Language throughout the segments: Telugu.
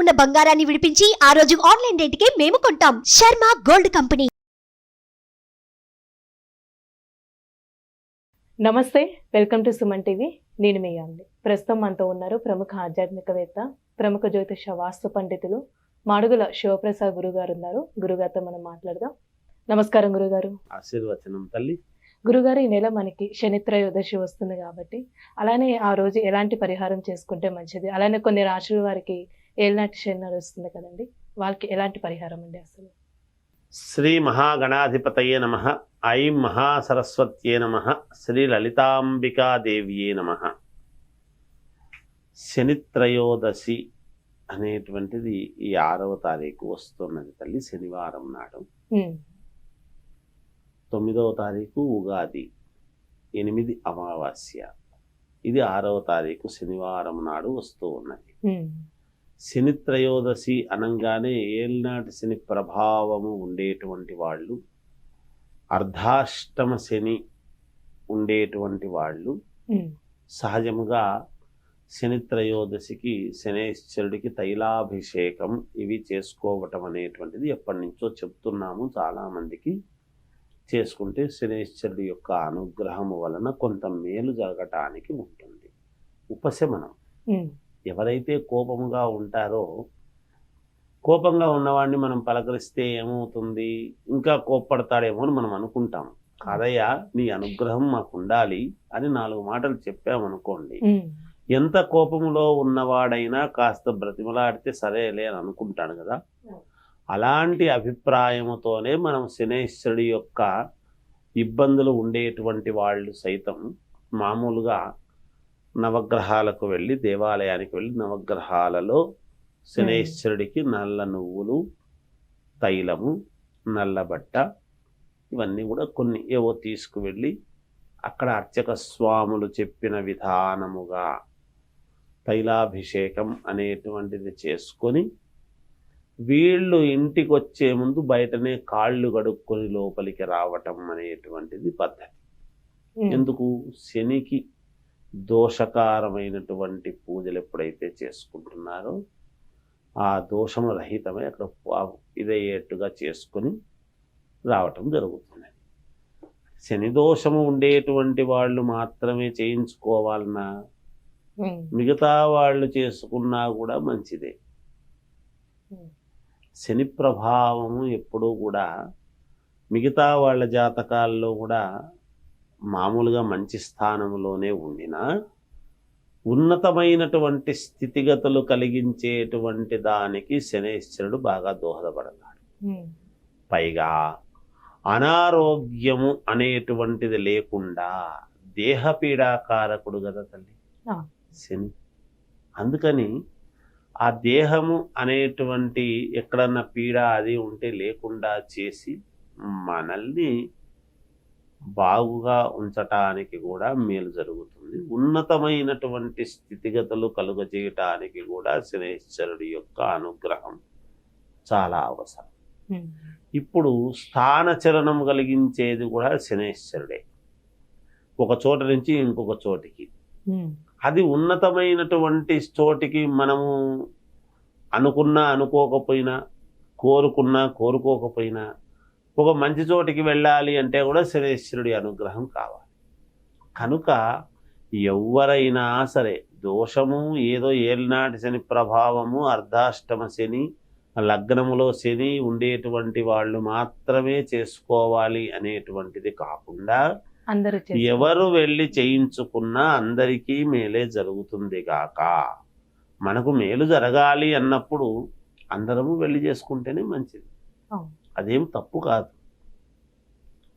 ఉన్న బంగారాన్ని విడిపించి ఆ రోజు ఆన్లైన్ రేటుకే మేము కొంటాం. Sharma gold company. నమస్తే వెల్కమ్ టు సుమన్ టీవీ. నేను మీ అండి ప్రస్తుతం మనతో ఉన్నారు ప్రముఖ ఆధ్యాత్మికవేత్త ప్రముఖ జ్యోతిష వాస్తు పండితులు మాడుగుల శివప్రసాద్ గురుగారు ఉన్నారు. గురుగారితో మనం మాట్లాడదాం. నమస్కారం గురుగారు. ఆశీర్వచనం తల్లి. గురుగారు ఈ నెల మనకి శనిత్రయోదశి వస్తుంది కాబట్టి అలానే ఆ రోజు ఎలాంటి పరిహారం చేసుకుంటే మంచిది? అలానే కొన్ని రాశుల వారికి ఏళ్ళనాటి శని నడుస్తుంది కదండి. వాళ్ళకి ఎలాంటి పరిహారం అండి అసలు? శ్రీ మహాగణాధిపతయే నమ ఐం మహాసరస్వత్యే నమ శ్రీ లలితాంబికాదేవ్యే నమ. శనిత్రయోదశి అనేటువంటిది ఈ ఆరవ తారీఖు వస్తున్నది తల్లి శనివారం నాడు. తొమ్మిదవ తారీఖు ఉగాది ఎనిమిది అమావాస్య. ఇది ఆరవ తారీఖు శనివారం నాడు వస్తూ ఉన్నది. శని త్రయోదశి అనగానే ఏలినాటి శని ప్రభావము ఉండేటువంటి వాళ్ళు అర్ధాష్టమ శని ఉండేటువంటి వాళ్ళు. సహజముగా శని త్రయోదశికి శనేశ్వరుడికి తైలాభిషేకం ఇవి చేసుకోవటం అనేటువంటిది ఎప్పటి నుంచో చెప్తున్నాము చాలామందికి. చేసుకుంటే శనేశ్వరుడి యొక్క అనుగ్రహము వలన కొంత మేలు జరగటానికి ఉంటుంది. ఉపశమనం. ఎవరైతే కోపముగా ఉంటారో కోపంగా ఉన్నవాడిని మనం పలకరిస్తే ఏమవుతుంది? ఇంకా కోప్పడతాడేమో అని మనం అనుకుంటాం. కాదయ్యా నీ అనుగ్రహం మాకు ఉండాలి అని నాలుగు మాటలు చెప్పామనుకోండి. ఎంత కోపంలో ఉన్నవాడైనా కాస్త బ్రతిమలాడితే సరేలే అని అనుకుంటాడు కదా. అలాంటి అభిప్రాయముతోనే మనం శనేశ్వరుడి యొక్క ఇబ్బందులు ఉండేటువంటి వాళ్ళు సైతం మామూలుగా నవగ్రహాలకు వెళ్ళి దేవాలయానికి వెళ్ళి నవగ్రహాలలో శనేశ్వరుడికి నల్ల నువ్వులు తైలము నల్ల బట్ట ఇవన్నీ కూడా కొన్ని ఏవో తీసుకువెళ్ళి అక్కడ అర్చక స్వాములు చెప్పిన విధానముగా తైలాభిషేకం అనేటువంటిది చేసుకొని వీళ్ళు ఇంటికి వచ్చే ముందు బయటనే కాళ్ళు కడుక్కొని లోపలికి రావటం అనేటువంటిది పద్ధతి. ఎందుకు? శనికి దోషకారమైనటువంటి పూజలు ఎప్పుడైతే చేసుకుంటున్నారో ఆ దోషము రహితమై అక్కడ ఇదయ్యేట్టుగా చేసుకొని రావటం జరుగుతుంది. శని దోషము ఉండేటువంటి వాళ్ళు మాత్రమే చేయించుకోవాలన్నా ఉమ్, మిగతా వాళ్ళు చేసుకున్నా కూడా మంచిదే. ఉమ్. శని ప్రభావము ఎప్పుడూ కూడా మిగతా వాళ్ళ జాతకాల్లో కూడా మామూలుగా మంచి స్థానంలోనే ఉండినా ఉన్నతమైనటువంటి స్థితిగతులు కలిగించేటువంటి దానికి శనేశ్వరుడు బాగా దోహదపడతాడు. పైగా అనారోగ్యము అనేటువంటిది లేకుండా దేహపీడాకారకుడు కదా తల్లి. శని. అందుకని ఆ దేహము అనేటువంటి ఎక్కడన్నా పీడ అది ఉంటే లేకుండా చేసి మనల్ని బాగుగా ఉంచటానికి కూడా మేలు జరుగుతుంది. ఉన్నతమైనటువంటి స్థితిగతులు కలుగజేయటానికి కూడా శనేశ్వరుడి యొక్క అనుగ్రహం చాలా అవసరం. ఇప్పుడు స్థానచలనం కలిగించేది కూడా శనేశ్వరుడే. ఒక చోట నుంచి ఇంకొక చోటికి. అది ఉన్నతమైనటువంటి చోటికి మనము అనుకున్నా అనుకోకపోయినా కోరుకున్నా కోరుకోకపోయినా ఒక మంచి చోటికి వెళ్ళాలి అంటే కూడా శనేశ్వరుడి అనుగ్రహం కావాలి కనుక ఎవరైనా సరే దోషము ఏదో ఏలినాటి శని ప్రభావము అర్ధాష్టమ శని లగ్నములో శని ఉండేటువంటి వాళ్ళు మాత్రమే చేసుకోవాలి అనేటువంటిది కాకుండా అందరూ. ఎవరు వెళ్ళి చేయించుకున్నా అందరికీ మేలే జరుగుతుంది గాక మనకు మేలు జరగాలి అన్నప్పుడు అందరము వెళ్ళి చేసుకుంటేనే మంచిది. అదేం తప్పు కాదు.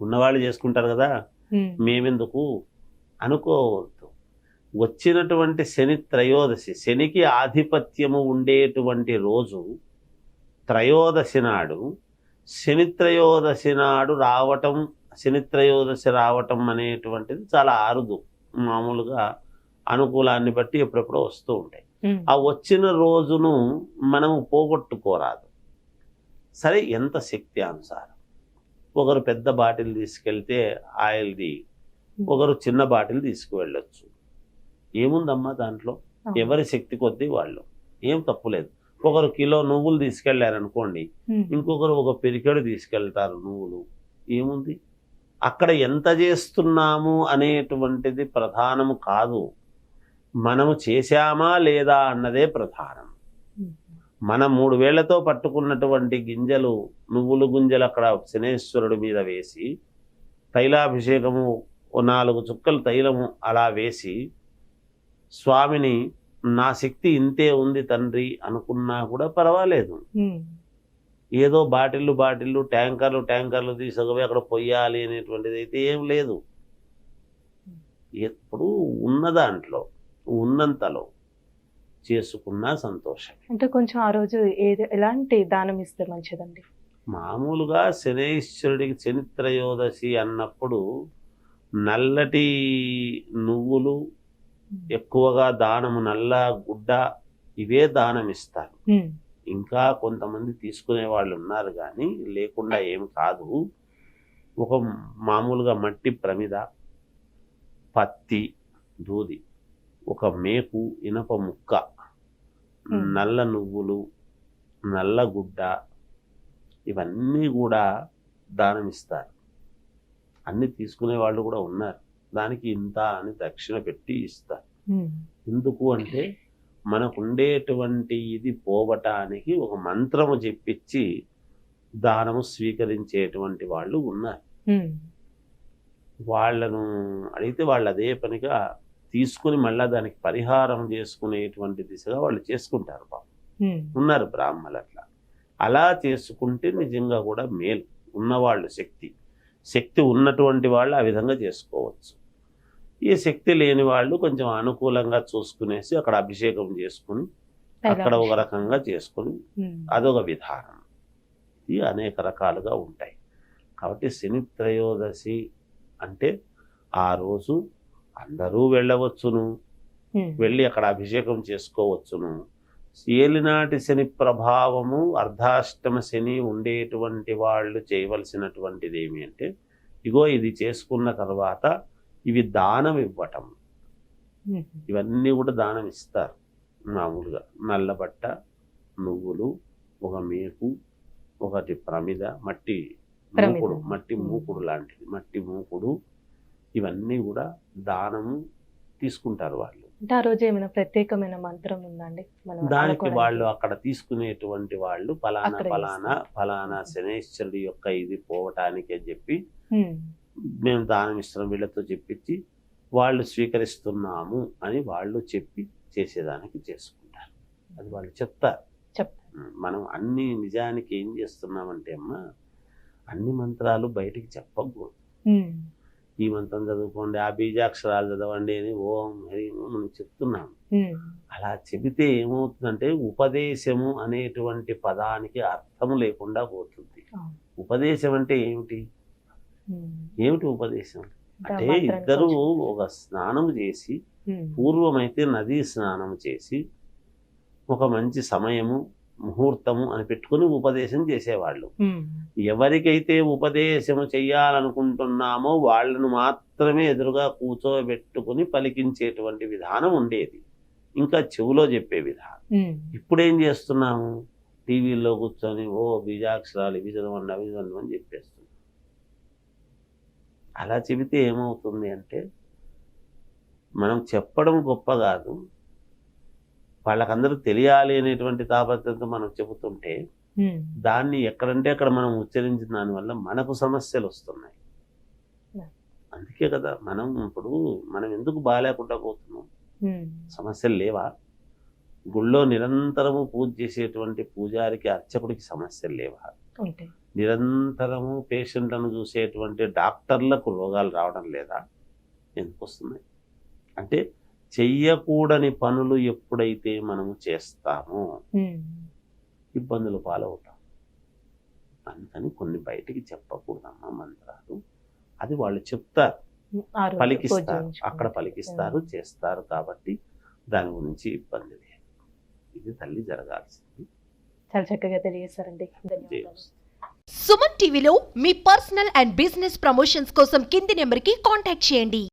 ఉన్నవాళ్ళు చేసుకుంటారు కదా. మేమెందుకు? అనుకోవద్దు. వచ్చినటువంటి శని త్రయోదశి శనికి ఆధిపత్యము ఉండేటువంటి రోజు త్రయోదశి నాడు శని త్రయోదశి నాడు రావటం శని త్రయోదశి రావటం అనేటువంటిది చాలా అరుదు. మామూలుగా అనుకూలాన్ని బట్టి ఎప్పుడెప్పుడో వస్తూ ఉంటాయి. ఆ వచ్చిన రోజును మనం పోగొట్టుకోరాదు. సరే ఎంత శక్తి అనుసారం? ఒకరు పెద్ద బాటిల్ తీసుకెళ్తే ఆయిల్ది ఒకరు చిన్న బాటిల్ తీసుకువెళ్ళొచ్చు. ఏముందమ్మా దాంట్లో. ఎవరి శక్తి కొద్దీ వాళ్ళు. ఏం తప్పులేదు ఒకరు కిలో నువ్వులు తీసుకెళ్ళారనుకోండి. ఇంకొకరు ఒక పెరికెడు తీసుకెళ్తారు నువ్వులు. ఏముంది? అక్కడ ఎంత చేస్తున్నాము అనేటువంటిది ప్రధానము కాదు. మనము చేశామా లేదా అన్నదే ప్రధానం. మనం మూడు వేళ్ళతో పట్టుకున్నటువంటి గింజలు నువ్వులు గింజలు అక్కడ శనేశ్వరుడి మీద వేసి తైలాభిషేకము ఓ నాలుగు చుక్కలు తైలము అలా వేసి స్వామిని నా శక్తి ఇంతే ఉంది తండ్రి అనుకున్నా కూడా పర్వాలేదు. ఏదో బాటిల్లు బాటిల్లు ట్యాంకర్లు ట్యాంకర్లు తీసుకుపోయి అక్కడ పొయ్యాలి అనేటువంటిది అయితే ఏం లేదు. ఎప్పుడు ఉన్న దాంట్లో ఉన్నంతలో చేసుకున్నా సంతోషమే అంటే కొంచెం ఆ రోజు ఏది ఎలాంటి దానం ఇస్తే మంచిదండి మామూలుగా శనైశ్వరుడికి చనిత్రయోదశి అన్నప్పుడు నల్లటి నువ్వులు ఎక్కువగా దానము నల్ల గుడ్డ ఇవే దానం ఇస్తారు. ఇంకా కొంతమంది తీసుకునే వాళ్ళు ఉన్నారు కానీ లేకుండా ఏం కాదు ఒక మామూలుగా మట్టి ప్రమిద పత్తి దూది ఒక మేకు ఇనప ముక్క. నల్ల నువ్వులు నల్ల గుడ్డ ఇవన్నీ కూడా దానం ఇస్తారు అన్ని తీసుకునే వాళ్ళు కూడా ఉన్నారు. దానికి ఇంత అని దక్షిణ పెట్టి ఇస్తారు. ఎందుకు అంటే మనకు ఉండేటువంటి ఇది పోవటానికి ఒక మంత్రము చెప్పించి దానము స్వీకరించేటువంటి వాళ్ళు ఉన్నారు. వాళ్ళను అడిగితే వాళ్ళు అదే పనిగా తీసుకుని మళ్ళా దానికి పరిహారం చేసుకునేటువంటి దిశగా వాళ్ళు చేసుకుంటారు పాపం. ఉమ్. ఉన్నారు బ్రాహ్మలు అట్లా. అలా చేసుకుంటే నిజంగా కూడా మేలు. ఉన్నవాళ్ళు శక్తి. శక్తి ఉన్నటువంటి వాళ్ళు ఆ విధంగా చేసుకోవచ్చు. ఈ శక్తి లేని వాళ్ళు కొంచెం అనుకూలంగా చూసుకునేసి అక్కడ అభిషేకం చేసుకుని అక్కడ ఒక రకంగా చేసుకుని. అదొక విధానం. ఇది అనేక రకాలుగా ఉంటాయి. కాబట్టి శని త్రయోదశి అంటే ఆ రోజు అందరూ వెళ్ళవచ్చును. వెళ్ళి అక్కడ అభిషేకం చేసుకోవచ్చును ఏలినాటి శని ప్రభావము అర్ధాష్టమ శని ఉండేటువంటి వాళ్ళు చేయవలసినటువంటిది ఏమి అంటే ఇగో ఇది చేసుకున్న తర్వాత ఇవి దానం ఇవ్వటం. ఇవన్నీ కూడా దానం ఇస్తారు మామూలుగా నల్లబట్ట నువ్వులు ఒక మేకు ఒకటి ప్రమిద మట్టి. మూకుడు మట్టి. మూకుడు లాంటిది మట్టి మూకుడు ఇవన్నీ కూడా దానము తీసుకుంటారు వాళ్ళు అంటే ఆ రోజు ఏమైనా ప్రత్యేకమైన మంత్రం ఉందండి దానికి? వాళ్ళు అక్కడ తీసుకునేటువంటి వాళ్ళు ఫలానా ఫలానా ఫలానా శనేశ్వరుడి యొక్క ఇది పోవటానికి అని చెప్పి. మేము దానం ఇస్తున్నాం వీళ్ళతో చెప్పించి వాళ్ళు స్వీకరిస్తున్నాము అని వాళ్ళు చెప్పి చేసేదానికి చేసుకుంటారు అది వాళ్ళు చెప్తారు. మనం అన్ని నిజానికి ఏం చేస్తున్నామంటే అమ్మా అన్ని మంత్రాలు బయటికి చెప్పకూడదు. ఈ మంత్రం చదువుకోండి ఆ బీజాక్షరాలు చదవండి అని ఓం హరి మనం చెప్తున్నాం. అలా చెబితే ఏమవుతుందంటే ఉపదేశము అనేటువంటి పదానికి అర్థము లేకుండా పోతుంది. ఉపదేశం అంటే ఏమిటి. ఏమిటి ఉపదేశం అంటే ఇద్దరు ఒక స్నానం చేసి. పూర్వమైతే నదీ స్నానం చేసి ఒక మంచి సమయము ముహూర్తము అని పెట్టుకుని ఉపదేశం చేసేవాళ్ళు. ఎవరికైతే ఉపదేశము చెయ్యాలనుకుంటున్నామో వాళ్ళను మాత్రమే ఎదురుగా కూర్చోబెట్టుకుని పలికించేటువంటి విధానం ఉండేది. ఇంకా చెవులో చెప్పే విధానం. ఇప్పుడు ఏం చేస్తున్నాము? టీవీలో కూర్చొని ఓ బీజాక్షరాలు ఇవి చదవండి అవి చదవండి అని చెప్పేస్తున్నాం. అలా చెబితే ఏమవుతుంది అంటే మనం చెప్పడం గొప్ప కాదు. వాళ్ళకందరూ తెలియాలి అనేటువంటి తాపత్రయంతో మనం చెబుతుంటే. దాన్ని ఎక్కడంటే అక్కడ మనం ఉచ్చరించిన దానివల్ల మనకు సమస్యలు వస్తున్నాయి. అందుకే కదా మనం ఇప్పుడు మనం ఎందుకు బాగాలేకుండా పోతున్నాం. సమస్యలు లేవా? గుళ్ళో నిరంతరము పూజ చేసేటువంటి పూజారికి అర్చకుడికి సమస్యలు లేవా? నిరంతరము పేషెంట్లను చూసేటువంటి డాక్టర్లకు రోగాలు రావడం లేదా? ఎందుకు వస్తున్నాయి? అంటే చెయ్యకూడని పనులు ఎప్పుడైతే మనము చేస్తామో. ఇబ్బందులు పాలవుతాం. అందుకని కొన్ని బయటికి చెప్పకూడదమ్మా మంత్రాలు. అది వాళ్ళు చెప్తారు. పలికిస్తారు. అక్కడ పలికిస్తారు చేస్తారు కాబట్టి దాని గురించి ఇబ్బంది లేదు. ఇది తల్లి జరగాల్సింది. చాలా చక్కగా తెలియజేశారండి. సుమన్ టీవీలో మీ పర్సనల్ అండ్ బిజినెస్ ప్రమోషన్స్ కోసం కింది నెంబర్కి కాంటాక్ట్ చేయండి.